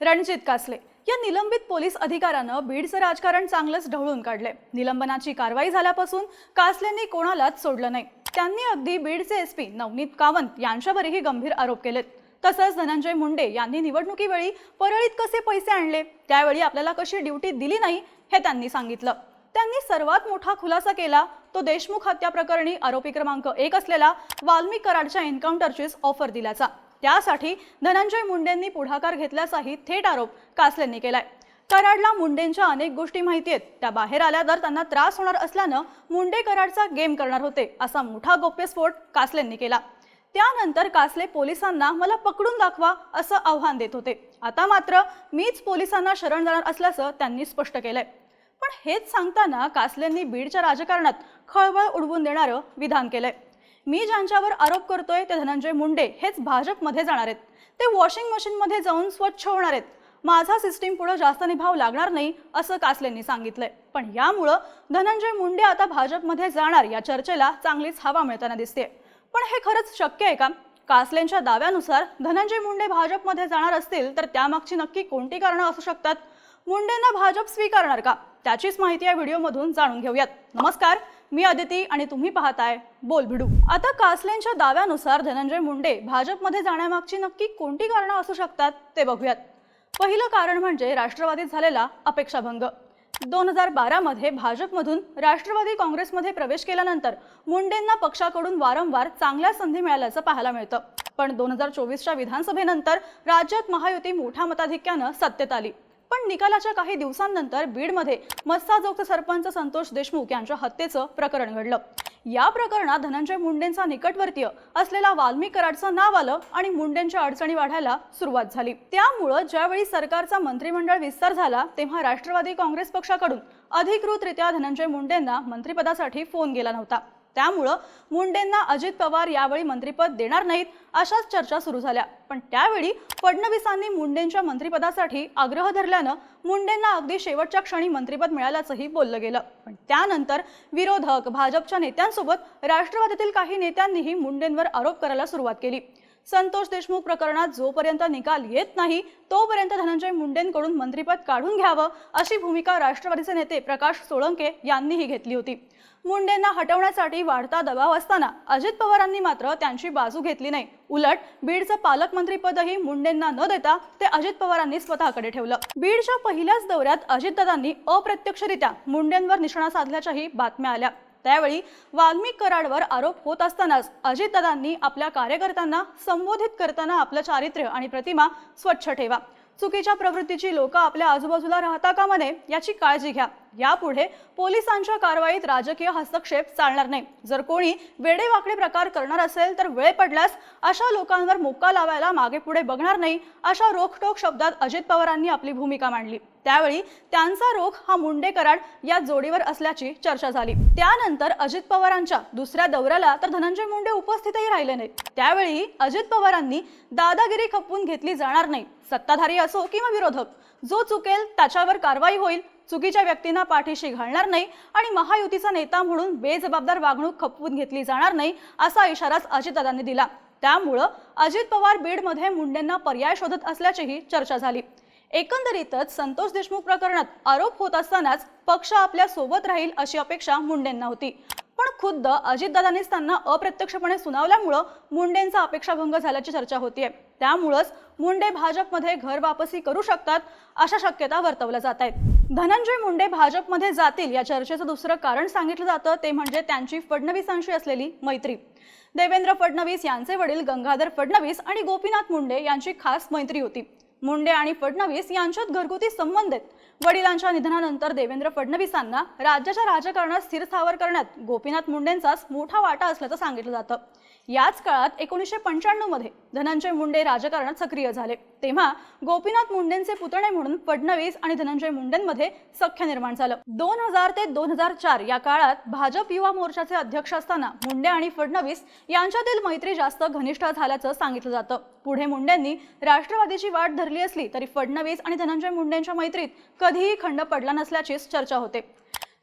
रणजित कासले या निलंबित पोलीस अधिकाऱ्यानं बीडचं राजकारण चांगलंच ढवळून काढले निलंबनाची कारवाई झाल्यापासून कासलेंनी कोणालाच सोडलं नाही. त्यांनी अगदी बीडचे एस पी नवनीत कावंत यांच्यावरही गंभीर आरोप केलेत. तसंच धनंजय मुंडे यांनी निवडणुकीवेळी परळीत कसे पैसे आणले? त्यावेळी आपल्याला कशी ड्युटी दिली नाही? हे त्यांनी सांगितलं. त्यांनी सर्वात मोठा खुलासा केला तो देशमुख हत्या प्रकरणी आरोपी क्रमांक एक असलेला वाल्मिक कराडच्या एन्काउंटरचीच ऑफर दिल्याचा. त्यासाठी धनंजय मुंडेंनी पुढाकार घेतल्याचाही थेट आरोप कासलेंनी केलाय. कराडला मुंडेंच्या अनेक गोष्टी माहिती आहेत. त्या बाहेर आल्या तर त्यांना त्रास होणार असल्यानं मुंडे कराडचा गेम करणार होते असा मोठा गोप्यस्फोट कासलेंनी केला. त्यानंतर कासले पोलिसांना मला पकडून दाखवा असं आव्हान देत होते. आता मात्र मीच पोलिसांना शरण जाणार असल्याचं त्यांनी स्पष्ट केलंय. पण हेच सांगताना कासलेंनी बीडच्या राजकारणात खळबळ उडवून देणारं विधान केलंय. मी ज्यांच्यावर आरोप करतोय ते धनंजय मुंडे हेच भाजपमध्ये जाणार आहेत. ते वॉशिंग मशीनमध्ये जाऊन स्वच्छ होणार आहेत. माझा सिस्टीम पुढे जास्त निभाव लागणार नाही असं कासलेंनी सांगितलंय. पण यामुळं धनंजय मुंडे आता भाजपमध्ये जाणार या चर्चेला चांगलीच हवा मिळताना दिसते पण हे खरंच शक्य आहे का? कासलेंच्या दाव्यानुसार धनंजय मुंडे भाजपमध्ये जाणार असतील तर त्यामागची नक्की कोणती कारणं असू शकतात? मुंडेंना भाजप स्वीकारणार का? त्याचीच माहिती या व्हिडिओमधून जाणून घेऊयात. नमस्कार मी अदिती आणि तुम्ही पाहताय बोल भिडू. आता कासलेंच्या दाव्यानुसार धनंजय मुंडे भाजपमध्ये जाण्यामागची नक्की कोणती कारणं असू शकतात ते बघूयात. पहिलं कारण म्हणजे राष्ट्रवादीत झालेला अपेक्षाभंग. दोन हजार बारामध्ये भाजपमधून राष्ट्रवादी काँग्रेसमध्ये प्रवेश केल्यानंतर मुंडेंना पक्षाकडून वारंवार चांगल्या संधी मिळाल्याचं पाहायला मिळतं. पण दोन हजार चोवीसच्या विधानसभेनंतर राज्यात महायुती मोठ्या मताधिक्यानं सत्तेत आली. पण निकालाच्या काही दिवसांनंतर बीडमध्ये मस्साजोगचे सरपंच संतोष देशमुख यांच्या हत्येचं प्रकरण घडलं. या प्रकरणात धनंजय मुंडेंचा निकटवर्तीय असलेला वाल्मिक कराडचं नाव आलं आणि मुंडेंच्या अडचणी वाढायला सुरुवात झाली. त्यामुळं ज्यावेळी सरकारचा मंत्रिमंडळ विस्तार झाला तेव्हा राष्ट्रवादी काँग्रेस पक्षाकडून अधिकृतरित्या धनंजय मुंडेंना मंत्रिपदासाठी फोन गेला नव्हता. त्यामुळं मुंडेंना अजित पवार यावेळी मंत्रिपद देणार नाहीत अशाच चर्चा सुरू झाल्या. पण त्यावेळी फडणवीसांनी मुंडेंच्या मंत्रिपदासाठी आग्रह धरल्यानं मुंडेंना अगदी शेवटच्या क्षणी मंत्रिपद मिळाल्याचंही बोललं गेलं. पण त्यानंतर विरोधक भाजपच्या नेत्यांसोबत राष्ट्रवादीतील काही नेत्यांनीही मुंडेंवर आरोप करायला सुरुवात केली. संतोष देशमुख प्रकरणात जोपर्यंत निकाल येत नाही तोपर्यंत धनंजय मुंडेंकडून मंत्रिपद काढून घ्यावं अशी भूमिका राष्ट्रवादीचे नेते प्रकाश सोळंके यांनीही घेतली होती. मुंडेंना हटवण्यासाठी वाढता दबाव असताना अजित पवारांनी मात्र त्यांची बाजू घेतली नाही. उलट बीडचं पालकमंत्रीपदही मुंडेंना न देता ते अजित पवारांनी स्वतःकडे ठेवलं. बीडच्या पहिल्याच दौऱ्यात अजितदादांनी अप्रत्यक्षरित्या मुंडेंवर निशाणा साधल्याच्याही बातम्या आल्या. त्यावेळी वाल्मिक कराडवर आरोप होत असतानाच अजितदादांनी आपल्या कार्यकर्त्यांना संबोधित करताना आपलं चारित्र्य आणि प्रतिमा स्वच्छ ठेवा. चुकीच्या प्रवृत्तीची लोक आपल्या आजूबाजूला राहता कामा नये याची काळजी घ्या. यापुढे पोलिसांच्या कारवाईत राजकीय हस्तक्षेप चालणार नाही. जर कोणी वेडेवाकडे प्रकार करणार असेल तर वेळ पडल्यास अशा लोकांवर मुक्का लावायला मागे पुढे बघणार नाही अशा रोखटोक शब्दात अजित पवारांनी आपली भूमिका मांडली. त्यावेळी त्यांचा रोख हा मुंडे कराड या जोडीवर असल्याची चर्चा झाली. त्यानंतर अजित पवारांच्या दुसऱ्या दौऱ्याला तर धनंजय मुंडे उपस्थितही राहिले नाहीत. त्यावेळी अजित पवारांनी दादागिरी खपवून घेतली जाणार नाही. सत्ताधारी असो किंवा विरोधक जो चुकेल त्याच्यावर कारवाई होईल. चुकीच्या व्यक्तींना पाठीशी घालणार नाही आणि महायुतीचा नेता म्हणून बेजबाबदार वागणूक खपवून घेतली जाणार नाही असा इशाराच अजितदादांनी दिला. त्यामुळं अजित पवार बीडमध्ये मुंडेंना पर्याय शोधत असल्याचीही चर्चा झाली. एकंदरीतच संतोष देशमुख प्रकरणात आरोप होत असतानाच पक्ष आपल्यासोबत राहील अशी अपेक्षा मुंडेंना होती. पण खुद्द अजितदादांनीच त्यांना अप्रत्यक्षपणे सुनावल्यामुळं मुंडेंचा अपेक्षाभंग झाल्याची चर्चा होतीये. त्यामुळंच मुंडे भाजपमध्ये घर वापसी करू शकतात अशा शक्यता वर्तवल्या जात आहेत. धनंजय मुंडे भाजपमध्ये जातील या चर्चेचं दुसरं कारण सांगितलं जातं ते म्हणजे त्यांची फडणवीसांशी असलेली मैत्री. देवेंद्र फडणवीस यांचे वडील गंगाधर फडणवीस आणि गोपीनाथ मुंडे यांची खास मैत्री होती. मुंडे आणि फडणवीस यांच्यात घरगुती संबंध आहेत. वडिलांच्या निधनानंतर देवेंद्र फडणवीसांना राज्याच्या राजकारणात स्थिर स्थावर करण्यात गोपीनाथ मुंडेंचाच मोठा वाटा असल्याचं सांगितलं जातं. याच काळात एकोणीसशे पंच्याण्णवमध्ये धनंजय मुंडे राजकारणात सक्रिय झाले. तेव्हा गोपीनाथ मुंडेंचे पुतणे म्हणून फडणवीस आणि धनंजय मुंडेंमध्ये सख्य निर्माण झालं. दोन हजार ते दोन हजार चार या काळात भाजप युवा मोर्चाचे अध्यक्ष असताना मुंडे आणि फडणवीस यांच्यातील मैत्री जास्त घनिष्ठ झाल्याचं सांगितलं जातं. पुढे मुंडेंनी राष्ट्रवादीची वाट धरली असली तरी फडणवीस आणि धनंजय मुंडेंच्या मैत्रीत कधीही खंड पडला नसल्याचीच चर्चा होते.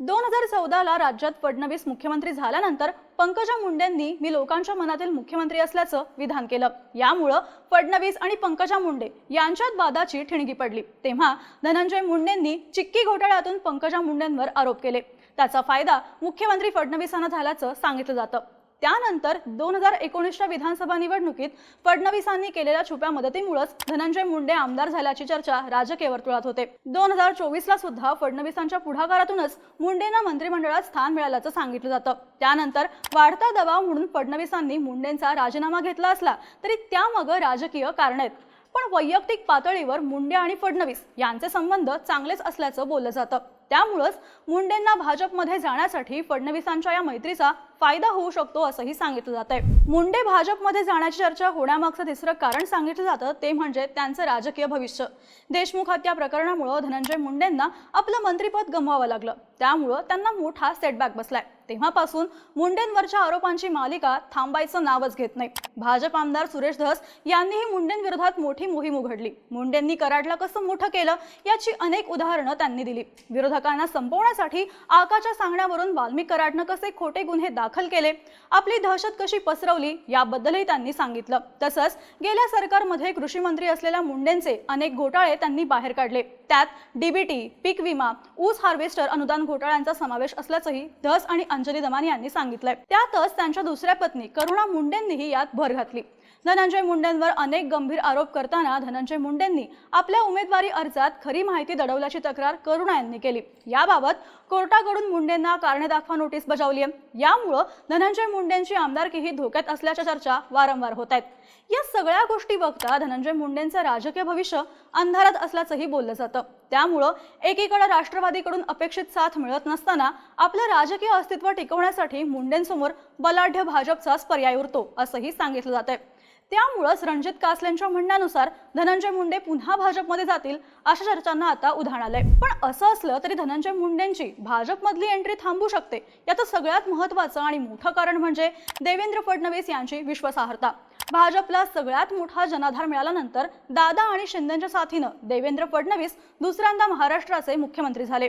दोन हजार चौदाला राज्यात फडणवीस मुख्यमंत्री झाल्यानंतर पंकजा मुंडेंनी मी लोकांच्या मनातील मुख्यमंत्री असल्याचं विधान केलं. यामुळं फडणवीस आणि पंकजा मुंडे यांच्यात वादाची ठिणगी पडली. तेव्हा धनंजय मुंडेंनी चिक्की घोटाळ्यातून पंकजा मुंडेंवर आरोप केले. त्याचा फायदा मुख्यमंत्री फडणवीसांना झाल्याचं सांगितलं जातं. त्यानंतर दोन हजार एकोणीसच्या विधानसभा निवडणुकीत फडणवीसांनी केलेल्या छुप्या मदतीमुळेच धनंजय मुंडे आमदार झाल्याची चर्चा राजकीय वर्तुळात होते. दोन हजार चोवीसला सुद्धा फडणवीसांच्या पुढाकारातूनच मुंडेंना मंत्रिमंडळात स्थान मिळाल्याचं सांगितलं जातं. त्यानंतर वाढता दबाव म्हणून फडणवीसांनी मुंडेंचा राजीनामा घेतला असला तरी त्यामागं राजकीय कारण आहेत. पण वैयक्तिक पातळीवर मुंडे आणि फडणवीस यांचे संबंध चांगलेच असल्याचं बोललं जातं. त्यामुळंच मुंडेंना भाजपमध्ये जाण्यासाठी फडणवीसांच्या या मैत्रीचा फायदा होऊ शकतो असंही सांगितलं जात आहे मुंडे भाजपमध्ये जाण्याची चर्चा होण्यामागचं तिसरं कारण सांगितलं जातं ते म्हणजे त्यांचं राजकीय भविष्य. देशमुख हत्या प्रकरणामुळं धनंजय मुंडेंना आपलं मंत्रिपद गमवावं लागलं. त्यामुळं त्यांना मोठा सेटबॅक बसलाय. तेव्हापासून मुंडेंवरच्या आरोपांची मालिका थांबायचं नावच घेत नाही. भाजप आमदार सुरेश धस यांनीही मुंडेंविरोधात मोठी मोहीम उघडली. मुंडेंनी कराडला कसं मोठं केलं याची अनेक उदाहरणं त्यांनी दिली. विरोधकांना संपवण्यासाठी आकाच्या सांगण्यावरून वाल्मिक कराडनं कसे खोटे गुन्हे दाखल दाखल केले. आपली दहशत कशी पसरवली याबद्दलही त्यांनी सांगितलं. तसंच गेल्या सरकारमध्ये कृषी मंत्री असलेल्या मुंडेंचे अनेक घोटाळे त्यांनी बाहेर काढले. त्यात डीबीटी पीक विमा ऊस हार्वेस्टर अनुदान घोटाळ्यांचा समावेश असल्याचंही धस आणि अंजली दमानी यांनी सांगितलंय. त्यातच त्यांच्या दुसऱ्या पत्नी करुणा मुंडेंनीही यात भर घातली. धनंजय मुंडेंवर अनेक गंभीर आरोप करताना धनंजय मुंडेंनी आपल्या उमेदवारी अर्जात खरी माहिती दडवल्याची तक्रार करुणा यांनी केली. याबाबत कोर्टाकडून मुंडेंना कारणे दाखवा नोटीस बजावली आहे. यामुळं धनंजय मुंडेंची आमदारकीही धोक्यात असल्याच्या चर्चा वारंवार होत आहेत या सगळ्या गोष्टी बघता धनंजय मुंडेंचं राजकीय भविष्य अंधारात असल्याचंही बोललं जातं. त्यामुळं एकीकडे राष्ट्रवादीकडून अपेक्षित साथ मिळत नसताना आपलं राजकीय अस्तित्व टिकवण्यासाठी मुंडेंसमोर बलाढ्य भाजपचाच पर्याय उरतो असंही सांगितलं जात आहे त्यामुळंच रणजित कासलेंच्या म्हणण्यानुसार धनंजय मुंडे पुन्हा भाजपमध्ये जातील अशा चर्चांना आता उधाण आलंय. पण असं असलं तरी धनंजय मुंडेंची भाजपमधली एंट्री थांबू शकते. याचं सगळ्यात महत्वाचं आणि मोठं कारण म्हणजे देवेंद्र फडणवीस यांची विश्वासार्हता. भाजपला सगळ्यात मोठा जनाधार मिळाल्यानंतर दादा आणि शिंदेच्या साथीनं देवेंद्र फडणवीस दुसऱ्यांदा महाराष्ट्राचे मुख्यमंत्री झाले.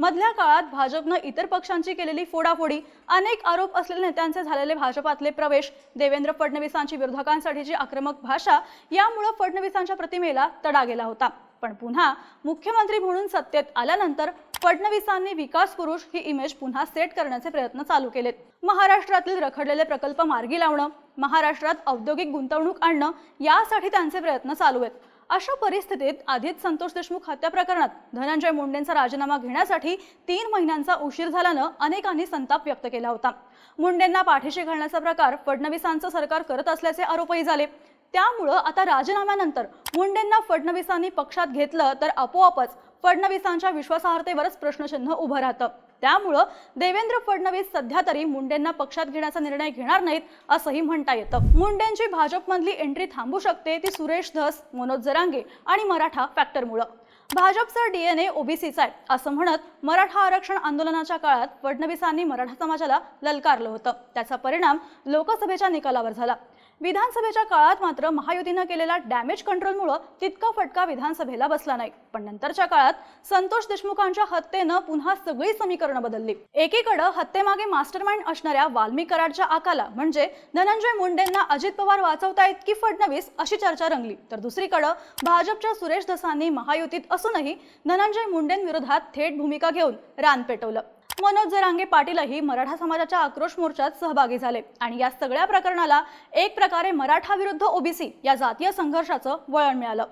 मधल्या काळात भाजपनं इतर पक्षांची केलेली फोडाफोडी अनेक आरोप असलेल्या नेत्यांचे झालेले भाजपातले प्रवेश देवेंद्र फडणवीसांची विरोधकांसाठीची आक्रमक भाषा यामुळं फडणवीसांच्या प्रतिमेला तडा गेला होता. पण पुन्हा मुख्यमंत्री म्हणून सत्तेत आल्यानंतर फडणवीसांनी विकास पुरुष ही इमेज पुन्हा सेट करण्याचे प्रयत्न चालू केलेत. महाराष्ट्रातील रखडलेले प्रकल्प मार्गी लावणं महाराष्ट्रात औद्योगिक गुंतवणूक आणणं यासाठी त्यांचे प्रयत्न चालू आहेत. अशा परिस्थितीत आधीच संतोष देशमुख हत्या प्रकरणात धनंजय मुंडेंचा राजीनामा घेण्यासाठी तीन महिन्यांचा उशीर झाल्यानं अनेकांनी संताप व्यक्त केला होता. मुंडेंना पाठीशी घालण्याचा प्रकार फडणवीसांचं सरकार करत असल्याचे आरोपही झाले. त्यामुळं आता राजीनाम्यानंतर मुंडेंना फडणवीसांनी पक्षात घेतलं तर आपोआपच फडणवीसांच्या विश्वासार्हतेवरच प्रश्नचिन्ह उभं राहतं. त्यामुळं देवेंद्र फडणवीस सध्या तरी मुंडेंना पक्षात घेण्याचा निर्णय घेणार नाहीत असंही म्हणता येतं. मुंडेंची भाजपमधली एंट्री थांबू शकते ती सुरेश धस मनोज जरांगे आणि मराठा फॅक्टरमुळं भाजपचा डीएनए ओबीसीचा आहे असं म्हणत मराठा आरक्षण आंदोलनाच्या काळात फडणवीसांनी मराठा समाजाला ललकारलं होतं. त्याचा परिणाम लोकसभेच्या निकालावर झाला. विधानसभेच्या काळात मात्र महायुतीनं केलेल्या डॅमेज कंट्रोलमुळं तितका फटका विधानसभेला बसला नाही. पण नंतरच्या काळात संतोष देशमुखांच्या हत्येनं पुन्हा सगळी समीकरणं बदलली. एकीकडं हत्येमागे मास्टरमाइंड असणाऱ्या वाल्मी कराडच्या आकाला म्हणजे धनंजय मुंडेंना अजित पवार वाचवतायत की फडणवीस अशी चर्चा रंगली. तर दुसरीकडं भाजपच्या सुरेश धसांनी महायुतीत असूनही धनंजय मुंडेंविरोधात थेट भूमिका घेऊन रान पेटवलं. मनोज जरांगे पाटीलही मराठा समाजाच्या आक्रोश मोर्चात सहभागी झाले आणि या सगळ्या प्रकरणाला एक प्रकारे मराठा विरुद्ध ओबीसी या जातीय संघर्षाचं वळण मिळालं.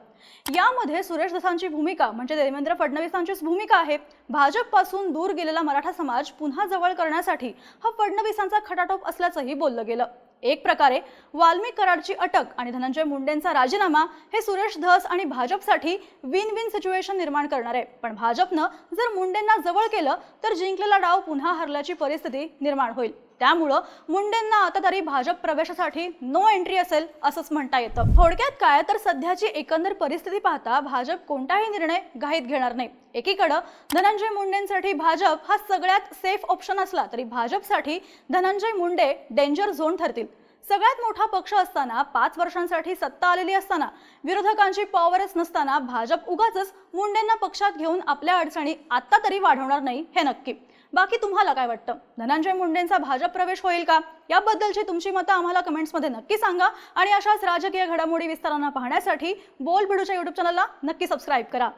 यामध्ये सुरेश दसांची भूमिका म्हणजे देवेंद्र फडणवीसांचीच भूमिका आहे. भाजपपासून दूर गेलेला मराठा समाज पुन्हा जवळ करण्यासाठी हा फडणवीसांचा खटाटोप असल्याचंही बोललं गेलं. एक प्रकारे वाल्मिक कराडची अटक आणि धनंजय मुंडेंचा राजीनामा हे सुरेश धस आणि भाजपसाठी विन विन सिच्युएशन निर्माण करणार आहे. पण भाजपनं जर मुंडेंना जवळ केलं तर जिंकलेला डाव पुन्हा हरल्याची परिस्थिती निर्माण होईल. त्यामुळं मुंडेंना आता तरी भाजप प्रवेशासाठी नो एंट्री असेल असंच म्हणता येतं. थोडक्यात काय? तर सध्याची एकंदर परिस्थिती पाहता भाजप कोणताही निर्णय घाईत घेणार नाही. एकीकडं धनंजय मुंडेंसाठी भाजप हा सगळ्यात सेफ ऑप्शन असला तरी भाजपसाठी धनंजय मुंडे डेंजर झोन ठरतील. सगळ्यात मोठा पक्ष असताना पाच वर्षांसाठी सत्ता आलेली असताना विरोधकांची पॉवरच नसताना भाजप उगाच मुंडेंना पक्षात घेऊन आपल्या अडचणी आत्ता तरी वाढवणार नाही हे नक्की. बाकी तुम्हाला काय वाटतं? धनंजय मुंडेंचा भाजप प्रवेश होईल का? याबद्दलची तुमची मतं आम्हाला कमेंट्समध्ये नक्की सांगा. आणि अशाच राजकीय घडामोडी विस्तारांना पाहण्यासाठी बोल बिडूच्या युट्यूब चॅनलला नक्की सबस्क्राईब करा.